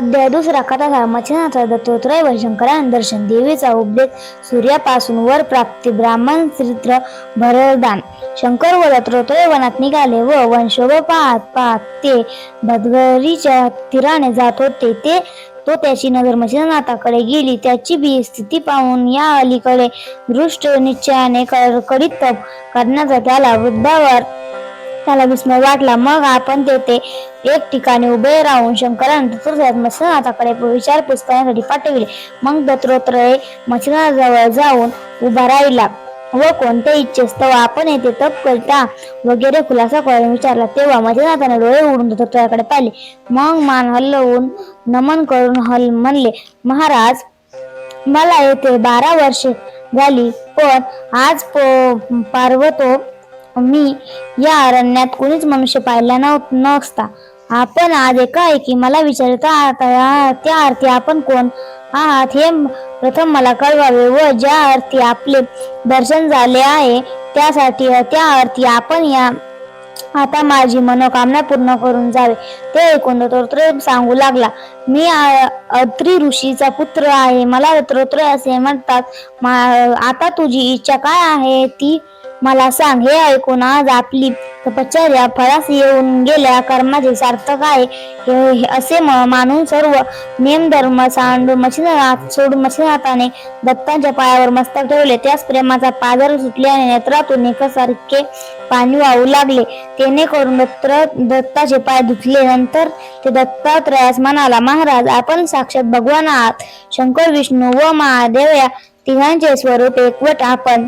अध्याय दुसरा कथा मच्छिनाचा दत्तोत्रय वैशंकरान दर्शन देवीचा उपदेश सूर्यापासून वर प्राप्ती ब्राह्मण चित्र भरदान शंकर व दत्तोत्रय वनात निघाले व वंशोभ पाहत पाहत ते भदगरीच्या तीराने जात होते. ते तो त्याची नजर मच्छिनाथाकडे गेली. त्याची बी स्थिती पाहून या अलीकडे दृष्ट निश्चयाने कडीत तप करण्याचा त्याला वृद्धावर त्याला विस्मय वाटला. मग आपण तेथे एक ठिकाणी उभे राहून शंकरानंद दत्तोत्रयात मत्स्यनाथाकडे विचारपूस करण्यासाठी पाठविले. मग दत्तोत्रय मत्स्यनाथाजवळ जाऊन उभा राहिला व कोणत्या इच्छेस्तव आपण येथे तप करता वगैरे खुलासा करून विचारला. तेव्हा मत्स्यनाथाने डोळे उडून दत्तोत्रयाकडे पाहिले. मग मान हलवून नमन करून हल म्हणले महाराज मला येथे बारा वर्षे झाली पण आज पो पार्वतो मी या अरण्यात कोणीच मनुष्य पाहिला नव नसता. आपण आज एकाएकी मला विचारता त्या अर्थी आपण कोण आहात? हे प्रथम मला कळवावे व ज्या अर्थी आपले दर्शन झाले आहे त्यासाठी त्या अर्थी आपण या आता माझी मनोकामना पूर्ण करून जावे. ते ऐकून दत्तोत्रय सांगू लागला मी अत्री ऋषीचा पुत्र आहे. मला दत्तोत्रय असे म्हणतात आता तुझी इच्छा काय आहे? ती मला सांग हे ऐकून आज आपली तपश्चर्या फळास येऊन गेल्या. कर्माचे सार्थक आहे. हे- असे म- मानून सर्व नेम धर्म सांडून मच्छिनाथ सोडून मच्छिनाथाने दत्तांच्या पायावर मस्तक ठेवले. त्यास प्रेमाचा पादर सुटल्याने नेत्रातून एकासारखे पाणी वाहू लागले. तेने करून दत्त दत्ताचे पाय धुतले नंतर ते दत्तात्रयास म्हणाला महाराज आपण साक्षात भगवान आहात. शंकर विष्णू व महादेव या तिघांचे स्वरूप एकवट आपण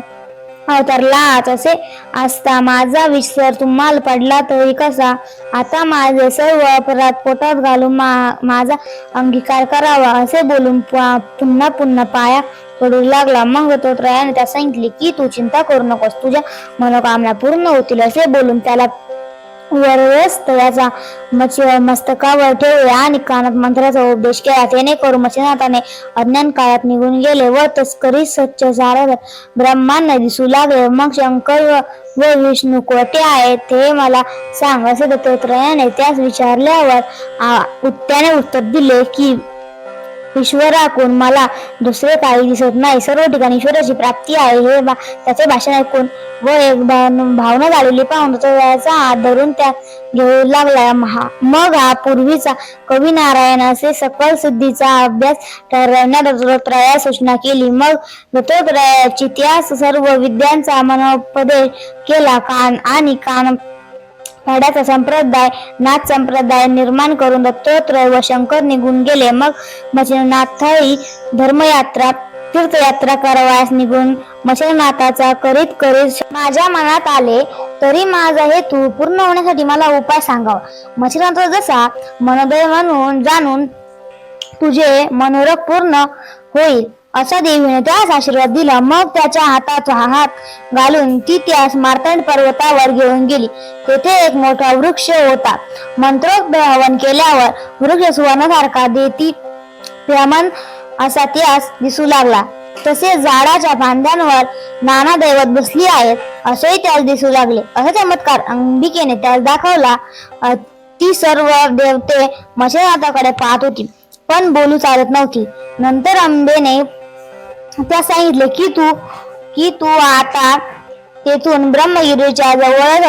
अवतरलाच असे असता माझा विसर तुम्हाला पडला तरी कसा? आता माझे सर्व अपराध पोटात घालून मा, माझा अंगीकार करावा असे बोलून पुन्हा पुन्हा पाया पडू लागला. मग तो त्रयाने त्या सांगितले की तू चिंता करू नकोस तुझ्या मनोकामना पूर्ण होतील असे बोलून त्याला वरवस्त याचा मच मस्तकावर ठेवले आणि कानात मंत्राचा उपदेश केला. त्याने करून मच्छिनाथाने अज्ञान काळात निघून गेले व तस्करी स्वच्छ सारद ब्रह्मांना दिसू लागले. मग शंकर व विष्णू कोठे आहेत ते मला सांग. असे दत्तात्रयाने त्यास विचारल्यावर उत्त्याने त्याने उत्तर दिले की ईश्वराकून मला दुसरे काही दिसत नाही. सर्व ठिकाणी ईश्वराची प्राप्ती आहे. हे बा त्याचे भाषण ऐकून व एक भावना झालेली पाहून तो त्याचा हात धरून त्या घेऊ लागला. महा मग हा पूर्वीचा कवी नारायण असे सकल सिद्धीचा अभ्यास ठरवण्यात दत्तोत्रया सूचना केली. मग दत्तोत्रयाची त्या सर्व विद्यांचा मनोपदेश केला. कान आणि कान पाड्याचा संप्रदाय नाथ संप्रदाय निर्माण करून दत्तोत्रय व शंकर निघून गेले. मग मच्छिनाथाई धर्मयात्रा तीर्थयात्रा करावयास निघून मच्छिनाथाचा करीत करीत माझ्या मनात आले तरी माझा हेतू पूर्ण होण्यासाठी मला उपाय सांगावा. मच्छिनाथ जसा मनोदय म्हणून जाणून तुझे मनोरथ पूर्ण होईल. असा देवीने त्यास आशीर्वाद दिला. मग त्याच्या हाताचा हात घालून ती त्यास मार्तंड पर्वतावर घेऊन गेली. तेथे एक मोठा वृक्ष होता. मंत्रोक्त हवन केल्यावर वृक्ष सुवर्णासारखा देती प्रमाण असा त्यास दिसू लागला. तसेच झाडाच्या फांद्यांवर नाना दैवत बसली आहेत असेही त्यास दिसू लागले. असा चमत्कार अंबिकेने त्यास दाखवला. ती सर्व देवते मशनाथाकडे पाहत होती पण बोलू चालत नव्हती. नंतर अंबेने त्या सांगितले की तू की तू आता तेथून ब्रह्मगिरीच्या जवळच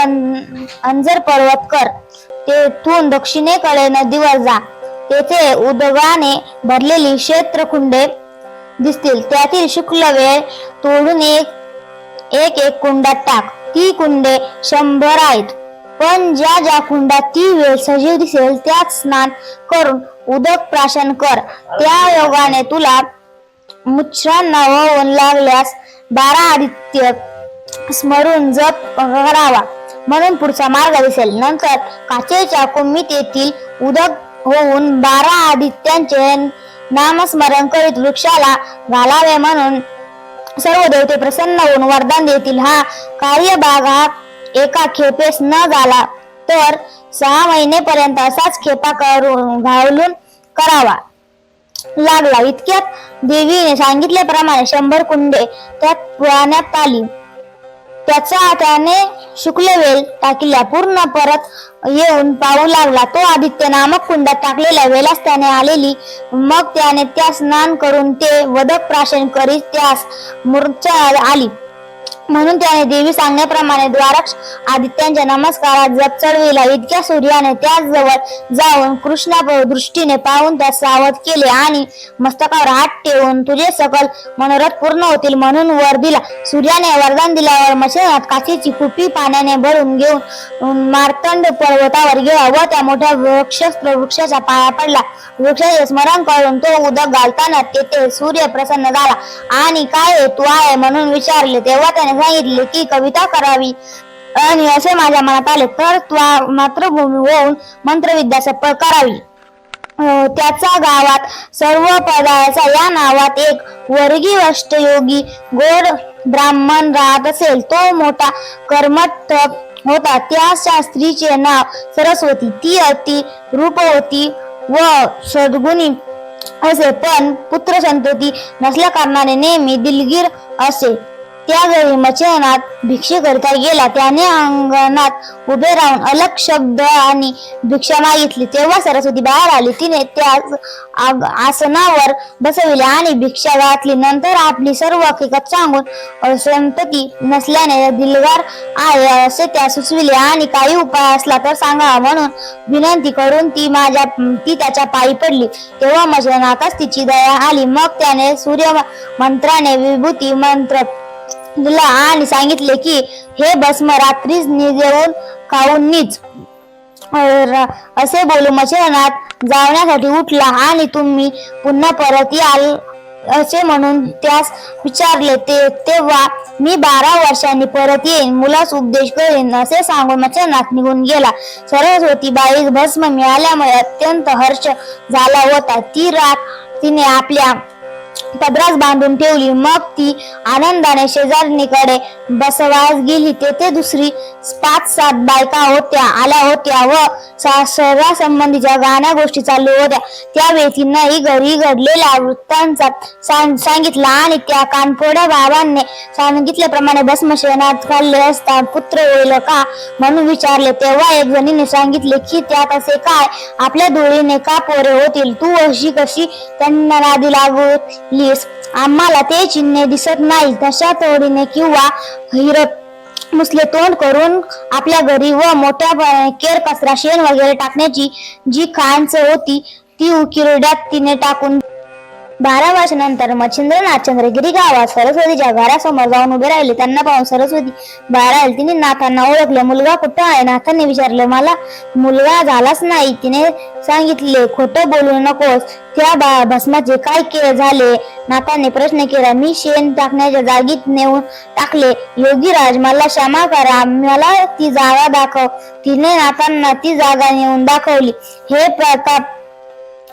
अंजर पर्वत कर. तेथून दक्षिणेकडे नदीवर जा. तेथे उदगाने भरलेली क्षेत्रकुंडे दिसतील. त्यातील शुक्ल वेळ तोडून एक एक एक कुंडात टाक. ती कुंडे शंभर आहेत. पण ज्या ज्या कुंडात ती वेळ सजीव दिसेल त्यात स्नान करून उदक प्राशन कर. त्या योगाने तुला मुच्छांना होऊन लागल्यास बारा आदित्य स्मरून जप करावा. म्हणून पुढचा मार्ग दिसेल. नंतर काचेच्या कुंभीत येथील उदक होऊन बारा आदित्यांचे नामस्मरण करीत वृक्षाला घालावे म्हणून सर्व देवते प्रसन्न होऊन वरदान देतील. हा कार्यभाग हा एका खेपेस न झाला तर सहा महिनेपर्यंत असाच खेपा करून घालून करावा. लागला. इतक्यात देवीने सांगितल्याप्रमाणे शंभर कुंडे त्यात पुराण्यात आली. त्याचा त्याने शुक्लवेल टाकल्या पूर्ण परत येऊन पाहू लागला. तो आदित्य नामक कुंडात टाकलेल्या वेलास त्याने आलेली. मग त्याने त्या स्नान करून ते वदक प्राशन करीत त्यास मूर्छा आली. म्हणून त्याने देवी सांगण्याप्रमाणे द्वारक्ष आदित्यांच्या नमस्कारात जप चढविला इतक्या सूर्याने त्याजवळ जाऊन कृष्णा दृष्टीने पाहून त्यास सावध केले आणि मस्तकावर हात ठेवून तुझे सकल मनोरथ पूर्ण होतील म्हणून वर दिला. सूर्याने वरदान दिल्यावर मशनात काचेची कुपी पाण्याने भरून घेऊन मार्तंड पर्वतावर गेला व त्या मोठ्या वृक्ष वृक्षाच्या पाया पडला. वृक्षाचे स्मरण करून तो उदक घालताना तेथे सूर्य प्रसन्न झाला. आणि काय तू आहे म्हणून विचारले तेव्हा त्याने सांगितले की कविता करावी. आणि असे माझ्या मनात आले तर त्वा मातृभूमी होऊन मंत्रविद्या सफळ करावी. त्याचा गावात सर्व पदायाचा या नावात एक वर्गीय अष्टयोगी गोड ब्राह्मण राहत असेल तो मोठा कर्मठ होता. त्या स्त्रीचे नाव सरस्वती. ती अति रूपवती व सद्गुणी असे. पण पुत्र संतती नसल्या कारणाने नेहमी दिलगीर असे. त्यावेळी घरी मचनात भिक्षेकरिता गेला. त्याने अंगणात उभे राहून अलग शब्द आणि भिक्षा मागितली. तेव्हा सरस्वती बाहेर आली. तिने त्या आसनावर बसविले आणि भिक्षा घातली नंतर आपली सर्व हकीकत सांगून संतती नसल्याने दिलगार आहे असे त्या सुचविले. आणि काही उपाय असला तर सांगा म्हणून विनंती करून ती माझ्या ती त्याच्या पायी पडली. तेव्हा मचनातच तिची दया आली. मग त्याने सूर्य मंत्राने विभूती मंत्र दिला आणि सांगितले की हे भस्म रात्रीच निजेवून खाऊन नीच. र- असे बोलू मचनात जाण्यासाठी उठला आणि तुम्ही पुन्हा परत याल असे म्हणून त्यास विचारले. ते तेव्हा मी बारा वर्षांनी परत येईन मुलास उपदेश करेन असे सांगून मचनात निघून गेला. सरस्वती बाई भस्म मिळाल्यामुळे अत्यंत हर्ष झाला होता. ती रात तिने आपल्या पदरास बांधून ठेवली. मग ती आनंदाने शेजारणीकडे बसवास गेली. तेथे दुसरी पाच सात बायका होत्या आल्या होत्या व सासरा संबंधीच्या गाण्या गोष्टी चालू होत्या त्यावेळी तिनंही घरी घडलेल्या वृत्तांचा सांगितला आणि त्या कानफोड्या बाबांनी सांगितल्याप्रमाणे भस्मशनात खाल्ले असता पुत्र होईल का म्हणून विचारले. तेव्हा एक जणीने सांगितले की त्यात असे काय? आपल्या डोळीने का पोरे होतील? तू अशी कशी त्यांना नादी दिस. आम्हाला ते चिन्हे दिसत नाही. तशा तोडीने किंवा हिरत मुसले तोंड करून आपल्या घरी व मोठ्या केर कचरा शेण वगैरे टाकण्याची जी खांच होती ती उकिरड्यात तिने टाकून बारा वर्षानंतर मच्छिंद्रनाथ चंद्रगिरी गावात सरस्वतीच्या घरासमोर जाऊन उभे राहिले. त्यांना पाहून सरस्वती बारा आली. तिने नाथांना ओळखले. मुलगा कुठं आहे? नाथांनी विचारले. मला मुलगा झालाच नाही. तिने सांगितले खोटं बोलू नकोस. त्या बा- भस्माचे काय के झाले? नाथांनी प्रश्न केला. मी शेण टाकण्याच्या जागीत नेऊन टाकले. योगीराज मला क्षमा करा. मला ती जागा दाखव. तिने नाथांना ती जागा नेऊन दाखवली. हे प्रताप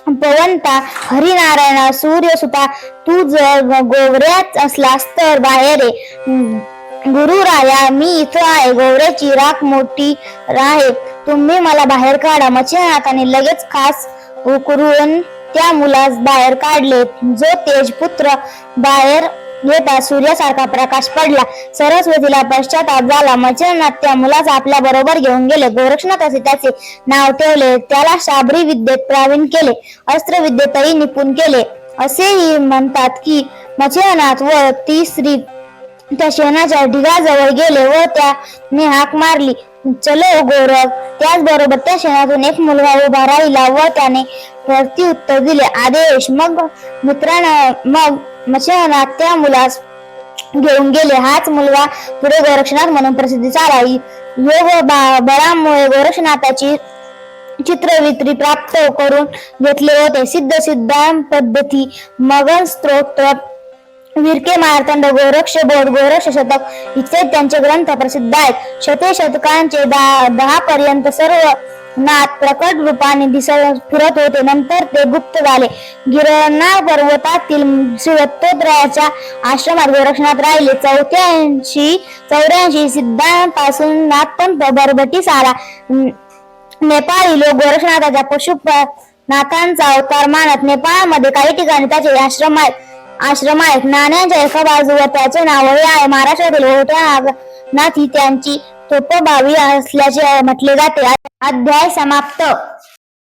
पवनता हरिनारायणा सूर्यसुता तू जर गोवऱ्यात असलास तर बाहेर आहे गुरु राया मी इथं आहे. गोवऱ्याची राख मोठी राहे. तुम्ही मला बाहेर काढा. मच्छिनाथाने लगेच खास उकरून त्या मुलास बाहेर काढले जो तेज पुत्र बाहेर येता सूर्यासारखा प्रकाश पडला. सरस्वतीला पश्चाताप झाला. मच्छरनाथ त्या मुलास आपल्या बरोबर घेऊन गेले. गोरक्षनाथ असे त्याचे नाव ठेवले. त्याला शाबरी विद्येत प्रावीण केले. अस्त्र विद्येतही निपुण केले. असेही म्हणतात की मच्छिनाथ व ती स्त्री त्या शेणाच्या ढिगाजवळ गेले व त्याने हाक मारली. चलो हो गोरख त्याचबरोबर त्या शेणातून एक मुलगा उभा राहिला व त्याने प्रत्युत्तर दिले. आदेश. मग मित्रानं मग मशनात त्या मुलास घेऊन गेले. हाच मुलगा पुढे गोरक्षनाथ म्हणून प्रसिद्धी झाला योग बा- बळामुळे गोरक्षनाथाची चित्रवित्री प्राप्त करून घेतले होते. सिद्ध सिद्धांत पद्धती मगन स्त्रोत्र विरके मार्तंड गोरक्ष बोध गोरक्ष शतक. इथे त्यांचे ग्रंथ प्रसिद्ध आहेत. शते शतकांचे दहा दहा पर्यंत सर्व नाथ प्रकट रूपाने दिसत फिरत होते. नंतर ते गुप्त झाले. गिरणा पर्वतातील शिवत्तोद्राच्या आश्रमात गोरक्षनाथ राहिले. चौथ्याऐंशी चौऱ्याऐंशी सिद्धांपासून नाथपंत बरबटी सारा. नेपाळी लोक गोरक्षनाथाच्या पशुनाथांचा अवतार मानत नेपाळमध्ये काही ठिकाणी त्याचे आश्रम आहेत. आश्रम आहेत नाण्याच्या एका बाजूवर त्याचे नावही आहे महाराष्ट्रातील मोठ्या नाथी त्यांची तोपबावी असल्याचे म्हटले जाते. अध्याय समाप्त.